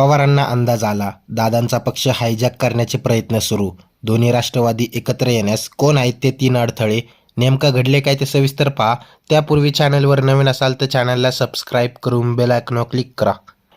पवारांना अंदाज आला. दादांचा पक्ष हायजॅक करण्याचे प्रयत्न सुरू. दोन्ही राष्ट्रवादी एकत्र येण्यास कोण आहेत ते तीन अडथळे? नेमकं घडले काय ते सविस्तर पहा. त्यापूर्वी चॅनलवर नवीन असाल तर चॅनलला सबस्क्राईब करून बेल आयकॉनवर क्लिक करा.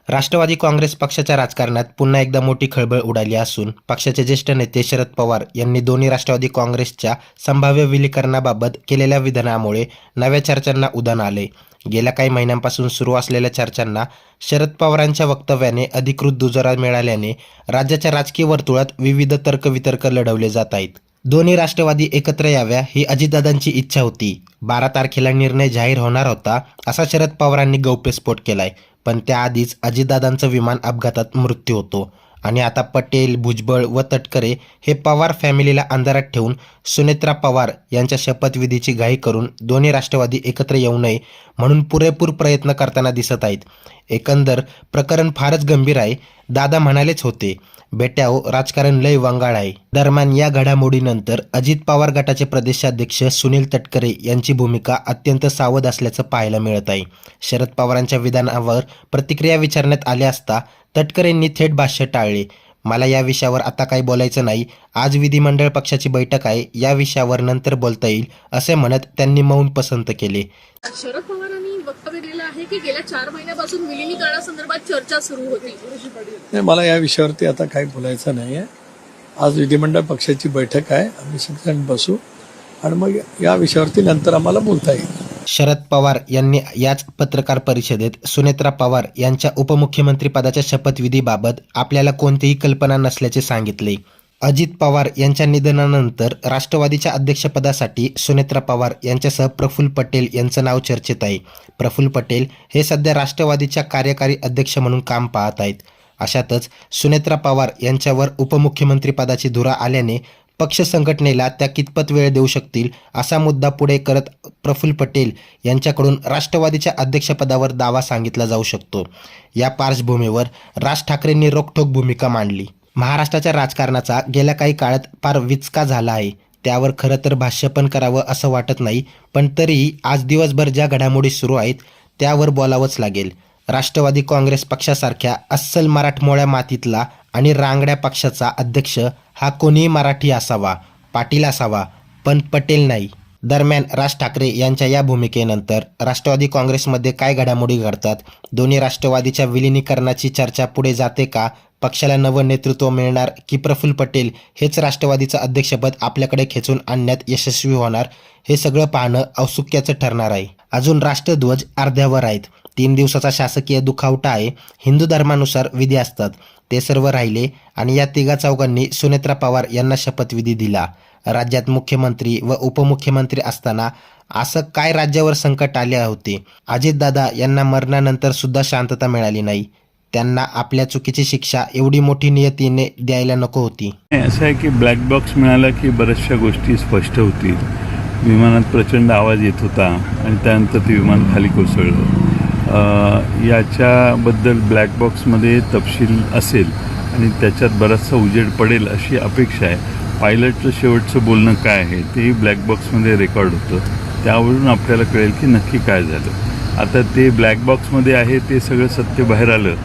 राष्ट्रवादी काँग्रेस पक्षाच्या राजकारणात पुन्हा एकदा मोठी खळबळ उडाली असून पक्षाचे ज्येष्ठ नेते शरद पवार यांनी दोन्ही राष्ट्रवादी काँग्रेसच्या संभाव्य विलीकरणाबाबत केलेल्या विधानामुळे नव्या चर्चांना उधाण आले. गेल्या काही महिन्यांपासून सुरू असलेल्या चर्चांना शरद पवारांच्या वक्तव्याने अधिकृत दुजोरा मिळाल्याने राज्याच्या राजकीय वर्तुळात विविध तर्कवितर्क लढवले जात आहेत. दोन्ही राष्ट्रवादी एकत्र याव्या ही अजितदादांची इच्छा होती. बारा तारखेला निर्णय जाहीर होणार होता असा शरद पवारांनी गौप्यस्फोट केलाय. पण त्याआधीच अजितदादांचं विमान अपघातात मृत्यू होतो. आणि आता पटेल भुजबळ व तटकरे हे पवार फॅमिलीला अंधारात ठेवून सुनेत्रा पवार यांच्या शपथविधीची घाई करून दोन्ही राष्ट्रवादी एकत्र येऊ नये म्हणून पुरेपूर प्रयत्न करताना दिसत आहेत. एकंदर प्रकरण फारच गंभीर आहे. दादा म्हणालेच होते बेट्याओ राजकारण लय वंगाळ आहे. दरम्यान या घडामोडीनंतर अजित पवार गटाचे प्रदेशाध्यक्ष सुनील तटकरे यांची भूमिका अत्यंत सावध असल्याचं पाहायला मिळत आहे. शरद पवारांच्या विधानावर प्रतिक्रिया विचारण्यात आल्या असता तटकरेंनी थेट भाष्य टाळले. मला या विषयावर आता काही बोलायचं नाही. आज विधिमंडळ पक्षाची बैठक आहे. या विषयावर नंतर बोलता येईल असे म्हणत त्यांनी मौन पसंत केले. शरद पवारांनी वक्तव्य आहे की गेल्या चार महिन्यापासून विलिनीकरणासंदर्भात चर्चा सुरू होती. नाही मला या विषयावरती आता काही बोलायचं नाही आहे आज विधिमंडळ पक्षाची बैठक आहे. आम्ही सगळेजण बसू. आणि मग या विषयावरती नंतर आम्हाला बोलता येईल. शरद पवार यांनी याच पत्रकार परिषदेत सुनेत्रा पवार यांच्या उपमुख्यमंत्री पदाच्या शपथविधीबाबत आपल्याला कोणतीही कल्पना नसल्याचे सांगितले. अजित पवार यांच्या निधनानंतर राष्ट्रवादीच्या अध्यक्षपदासाठी सुनेत्रा पवार यांच्यासह प्रफुल्ल पटेल यांचं नाव चर्चेत आहे. प्रफुल्ल पटेल हे सध्या राष्ट्रवादीच्या कार्यकारी अध्यक्ष म्हणून काम पाहत आहेत. अशातच सुनेत्रा पवार यांच्यावर उपमुख्यमंत्रीपदाची धुरा आल्याने पक्ष संघटनेला त्या कितपत वेळ देऊ शकतील असा मुद्दा पुढे करत प्रफुल्ल पटेल यांच्याकडून राष्ट्रवादीच्या अध्यक्षपदावर दावा सांगितला जाऊ शकतो. या पार्श्वभूमीवर राज ठाकरेंनी रोखठोक भूमिका मांडली. महाराष्ट्राच्या राजकारणाचा गेल्या काही काळात फार विचका झाला आहे. त्यावर खरं तर भाष्य पण करावं असं वाटत नाही पण तरीही आज दिवसभर ज्या घडामोडी सुरू आहेत त्यावर बोलावंच लागेल. राष्ट्रवादी काँग्रेस पक्षासारख्या अस्सल मराठमोळ्या मातीतला आणि रांगड्या पक्षाचा अध्यक्ष हा कोणीही मराठी असावा पाटील असावा पण पटेल नाही. दरम्यान राज ठाकरे यांच्या या भूमिकेनंतर राष्ट्रवादी काँग्रेसमध्ये काय घडामोडी घडतात? दोन्ही राष्ट्रवादीच्या विलिनीकरणाची चर्चा पुढे जाते का? पक्षाला नवं नेतृत्व मिळणार की प्रफुल्ल पटेल? हेच राष्ट्रवादीचं अध्यक्षपद आपल्याकडे खेचून आणण्यात यशस्वी होणार हे सगळं पाहणं औत्सुक्याचं ठरणार आहे. अजून राष्ट्रध्वज अर्ध्यावर आहेत. तीन दिवसाचा शासकीय दुखावटा आहे. हिंदू धर्मानुसार विधी असतात. ते सर्व राहिले आणि या तिघा चौघांनी सुनेत्रा पवार यांना शपथविधी दिला. राज्यात मुख्यमंत्री व उपमुख्यमंत्री असताना असं काय राज्यावर संकट आले होते? अजितदादा यांना मरणानंतर सुद्धा शांतता मिळाली नाही. त्यांना आपल्या चुकीची शिक्षा एवढी मोठी नियतीने द्यायला नको होती. असं आहे की ब्लॅक बॉक्स मिळाला की बऱ्याचशा गोष्टी स्पष्ट होतील. विमानात प्रचंड आवाज येत होता आणि त्यानंतर ते विमान खाली कोसळलं. याच्याबद्दल ब्लॅक बॉक्समध्ये तपशील असेल आणि त्याच्यात बराचसा उजेड पडेल अशी अपेक्षा आहे. पायलटचं शेवटचं बोलणं काय आहे तेही ब्लॅक बॉक्समध्ये रेकॉर्ड होतं. त्यावरून आपल्याला कळेल की नक्की काय झालं. आता ते ब्लॅक बॉक्समध्ये आहे ते सगळं सत्य बाहेर आलं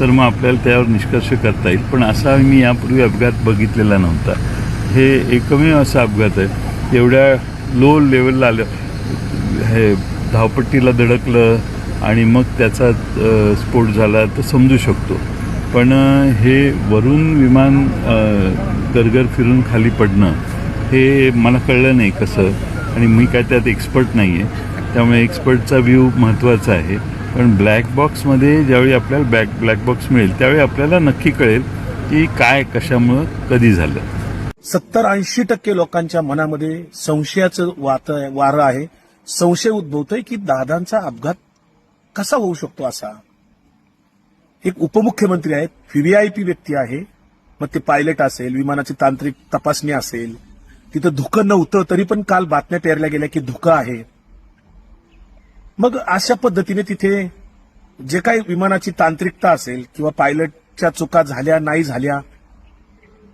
तर मग आपल्याला त्यावर निष्कर्ष करता येईल. पण असा मी यापूर्वी अपघात बघितलेला नव्हता. हे एकमेव असा अपघात आहे. एवढ्या लो लेवलला आलं हे धावपट्टीला धडकलं आणि मग त्याचा स्फोट झाला तर समजू शकतो. पण हे वरून विमान गरगर फिरून खाली पडणं हे मला कळलं नाही कसं. आणि मी काय त्यात एक्सपर्ट नाही आहे त्यामुळे एक्सपर्टचा व्ह्यू महत्त्वाचा आहे. पण ब्लॅक बॉक्समध्ये ज्यावेळी आपल्याला ब्लॅक ब्लॅक बॉक्स मिळेल त्यावेळी आपल्याला नक्की कळेल की काय कशामुळं कधी झालं. सत्तर ऐंशी टक्के लोकांच्या मनामध्ये संशयाचं वात वारं आहे. संशय उद्भवतोय की दादांचा अपघात कसा होऊ शकतो असा? एक उपमुख्यमंत्री आहेत व्हीव्हीआयपी व्यक्ती आहे. मग ते पायलट असेल विमानाची तांत्रिक तपासणी असेल तिथं धुकं नव्हतं तरी पण काल बातम्या पेरल्या गेल्या की धुकं आहे. मग अशा पद्धतीने तिथे जे काही विमानाची तांत्रिकता असेल किंवा पायलटच्या चुका झाल्या नाही झाल्या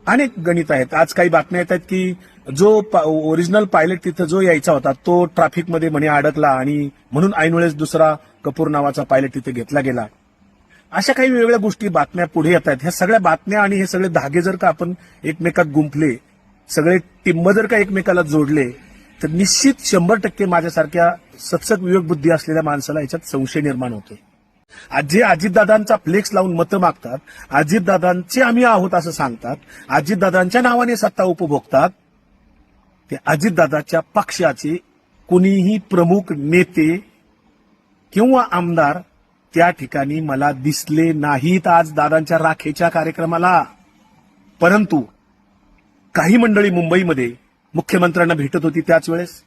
अनेक गणित आहेत. आज काही बातम्या येत आहेत की जो ओरिजिनल पायलट तिथं जो यायचा होता तो ट्रॅफिकमध्ये म्हणे अडकला आणि म्हणून ऐनवेळेस दुसरा कपूर नावाचा पायलट तिथे घेतला गेला. अशा काही वेगवेगळ्या गोष्टी बातम्या पुढे येत आहेत. ह्या सगळ्या बातम्या आणि हे सगळे धागे जर का आपण एकमेकात गुंफले सगळे टिंब जर का एकमेकाला जोडले तर निश्चित शंभर टक्के माझ्यासारख्या सचक विवेक बुद्धी असलेल्या माणसाला याच्यात संशय निर्माण होतो आज जे अजितदादांचा फ्लेक्स लावून मतं मागतात अजितदादांचे आम्ही आहोत असं सांगतात अजितदादांच्या नावाने सत्ता उपभोगतात ते अजितदादाच्या पक्षाचे कुणीही प्रमुख नेते किंवा आमदार त्या ठिकाणी मला दिसले नाहीत आज दादांच्या राखेच्या कार्यक्रमाला. परंतु काही मंडळी मुंबईमध्ये मुख्यमंत्र्यांना भेटत होती त्याच वेळेस.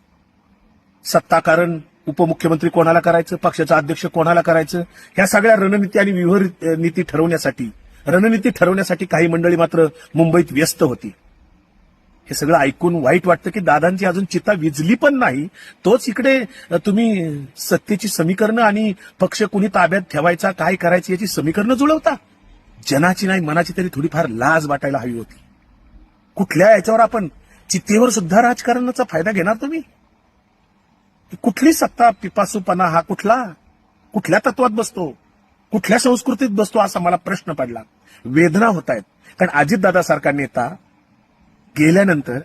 सत्ता कारण उपमुख्यमंत्री कोणाला करायचं पक्षाचा अध्यक्ष कोणाला करायचं ह्या सगळ्या रणनीती आणि व्यूह नीती ठरवण्यासाठी रणनीती ठरवण्यासाठी काही मंडळी मात्र मुंबईत व्यस्त होती. हे सगळं ऐकून वाईट वाटतं की दादांची अजून चिता विजली पण नाही. तोच इकडे तुम्ही सत्तेची समीकरणं आणि पक्ष कुणी ताब्यात ठेवायचा काय करायचं याची समीकरणं जुळवता? जनाची नाही मनाची तरी थोडीफार लाज वाटायला हवी होती. कुठल्या याच्यावर आपण चित्तेवर सुद्धा राजकारणाचा फायदा घेणार तुम्ही? कुठली सत्ता पिपासूपणा हा कुठला? कुठल्या तत्वात बसतो? कुठल्या संस्कृतीत बसतो असा मला प्रश्न पडला. वेदना होत आहेत. कारण अजितदादा सारखा नेता गेल्यानंतर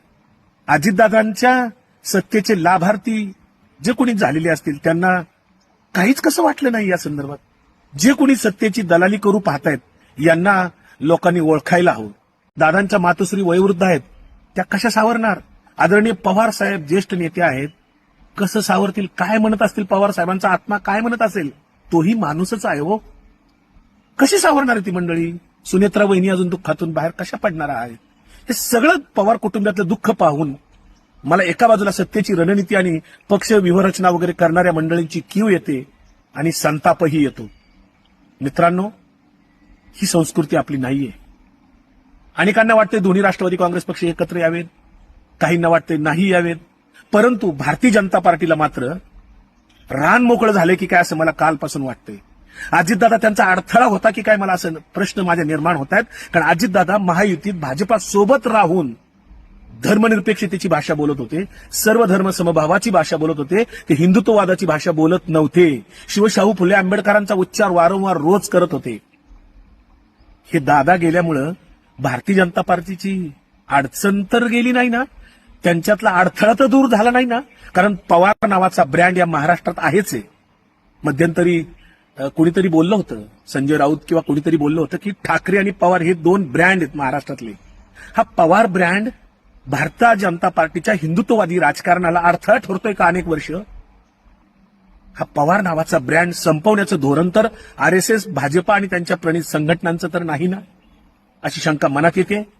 अजितदादांच्या सत्तेचे लाभार्थी जे कोणी झालेले असतील त्यांना काहीच कसं वाटलं नाही या संदर्भात. जे कोणी सत्तेची दलाली करू पाहतायत यांना लोकांनी ओळखायला हवं. दादांच्या मातोश्री वयोवृद्ध आहेत त्या कशा सावरणार? आदरणीय पवार साहेब ज्येष्ठ नेते आहेत कसं सावरतील काय म्हणत असतील पवार साहेबांचा आत्मा काय म्हणत असेल? तोही माणूसच आहे हो. कशी सावरणार आहे ती मंडळी? सुनेत्रा वहिनी अजून दुःखातून बाहेर कशा पडणार आहे हे सगळं पवार कुटुंबातलं दुःख पाहून मला एका बाजूला सत्तेची रणनीती आणि पक्ष व्यूहरचना वगैरे करणाऱ्या मंडळींची कीव येते आणि संतापही येतो. मित्रांनो ही संस्कृती आपली नाहीये. अनेकांना वाटते दोन्ही राष्ट्रवादी काँग्रेस पक्ष एकत्र यावेत. काहींना वाटते नाही यावेत. परंतु भारतीय जनता पार्टीला मात्र रान मोकळं झाले की काय असं मला कालपासून वाटतंय. अजितदादा त्यांचा अडथळा होता की काय मला असं प्रश्न माझ्या निर्माण होत आहेत. कारण अजितदादा महायुतीत भाजपा सोबत राहून धर्मनिरपेक्षतेची भाषा बोलत होते. सर्व धर्म समभावाची भाषा बोलत होते. ते हिंदुत्ववादाची भाषा बोलत नव्हते. शिवशाहू फुले आंबेडकरांचा उच्चार वारंवार रोज करत होते. हे दादा गेल्यामुळं भारतीय जनता पार्टीची अडचण तर गेली नाही ना? त्यांच्यातला अडथळा तर दूर झाला नाही ना? कारण पवार नावाचा ब्रँड या महाराष्ट्रात आहेच आहे. मध्यंतरी कुणीतरी बोललं होतं संजय राऊत किंवा कुणीतरी बोललं होतं की ठाकरे आणि पवार हे दोन ब्रँड आहेत महाराष्ट्रातले. हा पवार ब्रँड भारतीय जनता पार्टीच्या हिंदुत्ववादी राजकारणाला अडथळा ठरतोय का अनेक वर्ष? हा पवार नावाचा ब्रँड संपवण्याचं धोरण तर आर एस एस भाजपा आणि त्यांच्या प्रणित संघटनांचं तर नाही ना? अशी शंका मनात येते?